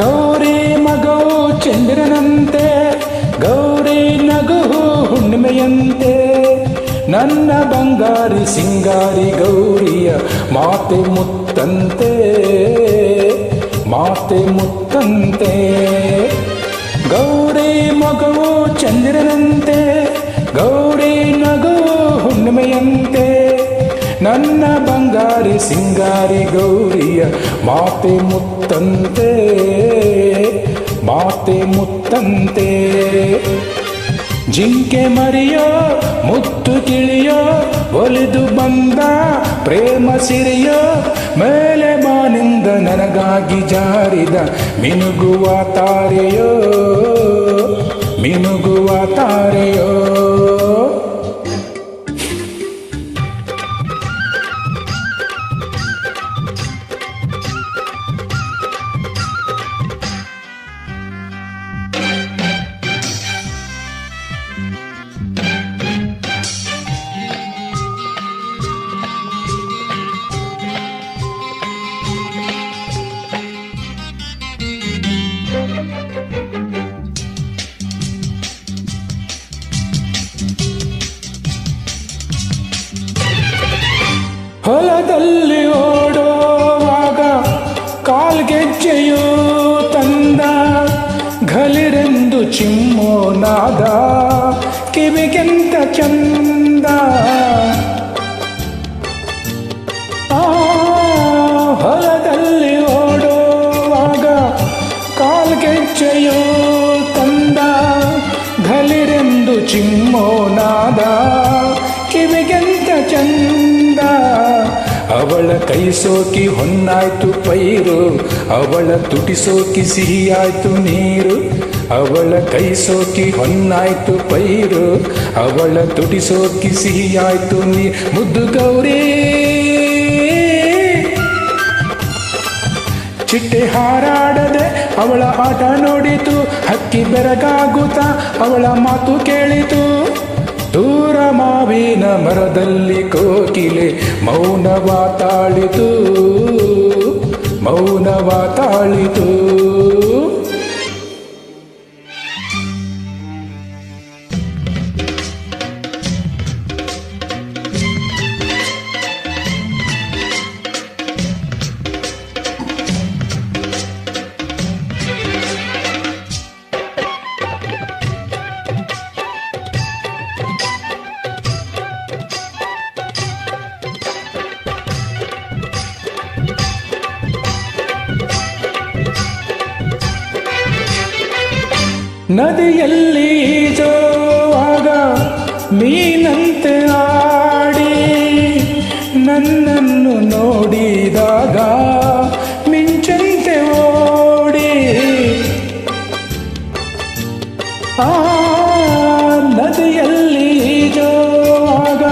ಗೌರಿ ಮಗು ಚಂದ್ರನಂತೆ, ಗೌರಿ ನಗು ಹುಣ್ಣಿಮೆಯಂತೆ. ನನ್ನ ಬಂಗಾರಿ ಸಿಂಗಾರಿ ಗೌರಿಯ ಮಾತೆ ಮುತ್ತಂತೆ ಮಾತೆ ಮುತ್ತಂತೆ. ಗೌರಿ ಮಗು ಚಂದ್ರನಂತೆ, ಗೌರಿ ನನ್ನ ಬಂಗಾರಿ ಸಿಂಗಾರಿ ಗೌರಿಯ ಮಾತೆ ಮುತ್ತಂತೆ ಮಾತೆ ಮುತ್ತಂತೆ. ಜಿಂಕೆ ಮರಿಯೋ, ಮುತ್ತು ಕಿಳಿಯೋ, ಒಲಿದು ಬಂದ ಪ್ರೇಮ ಸಿರಿಯೋ, ಮೇಲೆ ಬಾನಿಂದ ನನಗಾಗಿ ಜಾರಿದ ಮಿನುಗುವ ತಾರೆಯೋ ಮಿನುಗುವ ತಾರೆಯೋ. ಹೊಲದಲ್ಲಿ ಓಡುವಾಗ ಕಾಲ್ಗೆಜ್ಜೆಯು ತಂದ ಘಲಿರೆಂದು ಚಿಮ್ಮೋನಾದ ಕಿವಿಗೆಂತ ಚಂದ ಅವಳ ಕೈ ಸೋಕಿ ಹೊನ್ನಾಯ್ತು ಪೈರು, ಅವಳ ತುಟಿ ಸೋಕಿ ಸಿಹಿಯಾಯ್ತು ನೀರು, ಅವಳ ಕೈ ಸೋಕಿ ಹೊನ್ನಾಯ್ತು ಪೈರು, ಅವಳ ತುಟಿ ಸೋಕಿ ಸಿಹಿಯಾಯ್ತು ನೀ, ಮುದ್ದು ಗೌರಿ. ಚಿಟ್ಟೆ ಹಾರಾಡದೆ ಅವಳ ಆಟ ನೋಡಿತು, ಹಕ್ಕಿ ಬೆರಗಾಗುತ್ತ ಅವಳ ಮಾತು ಕೇಳಿತು. ದೂರ ಮಾವಿನ ಮರದಲ್ಲಿ ಕೋಕಿಲೆ ಮೌನವ ತಾಳಿತು ಮೌನವ ತಾಳಿತು ನದಿಯಲ್ಲಿ ಜೋವಾಗ ಮೀನಂತೆ ಆಡಿ ನನ್ನನ್ನು ನೋಡಿದಾಗ ಮಿಂಚಂತೆ ಓಡಿ. ಆ ನದಿಯಲ್ಲಿ ಜೋವಾಗ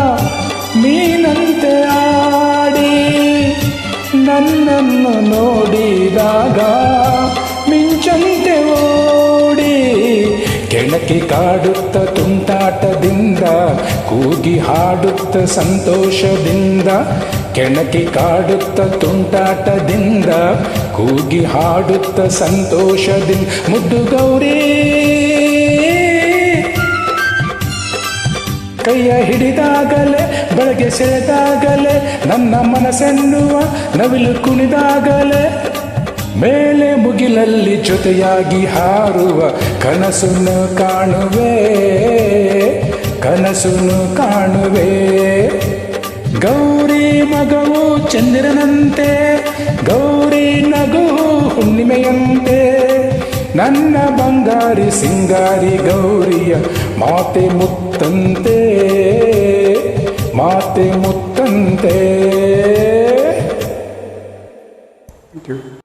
ಮೀನಂತೆ ಆಡಿ ನನ್ನನ್ನು ನೋಡಿದಾಗ ಕೆಣಕಿ ಕಾಡುತ್ತ ತುಂಟಾಟದಿಂದ, ಕೂಗಿ ಹಾಡುತ್ತ ಸಂತೋಷದಿಂದ, ಕೆಣಕಿ ಕಾಡುತ್ತ ತುಂಟಾಟದಿಂದ, ಕೂಗಿ ಹಾಡುತ್ತ ಸಂತೋಷದಿಂದ. ಮುದ್ದು ಗೌರಿ, ಕೈಯ ಹಿಡಿದಾಗಲೇ, ಬೆಳಗ್ಗೆ ಸೆಳೆದಾಗಲೇ, ನನ್ನ ಮನಸ್ಸೆನ್ನುವ ನವಿಲು ಕುಣಿದಾಗಲೇ ಮೇಲೆ ಮುಗಿಲಲ್ಲಿ ಜೊತೆಯಾಗಿ ಹಾರುವ ಕನಸನ್ನು ಕಾಣುವೆ ಕನಸನ್ನು ಕಾಣುವೆ. ಗೌರಿ ಮಗವು ಚಂದ್ರನಂತೆ, ಗೌರಿ ನಗು ಹುಣ್ಣಿಮೆಯಂತೆ. ನನ್ನ ಬಂಗಾರಿ ಸಿಂಗಾರಿ ಗೌರಿಯ ಮಾತೆ ಮುತ್ತಂತೆ ಮಾತೆ ಮುತ್ತಂತೆ. Thank you.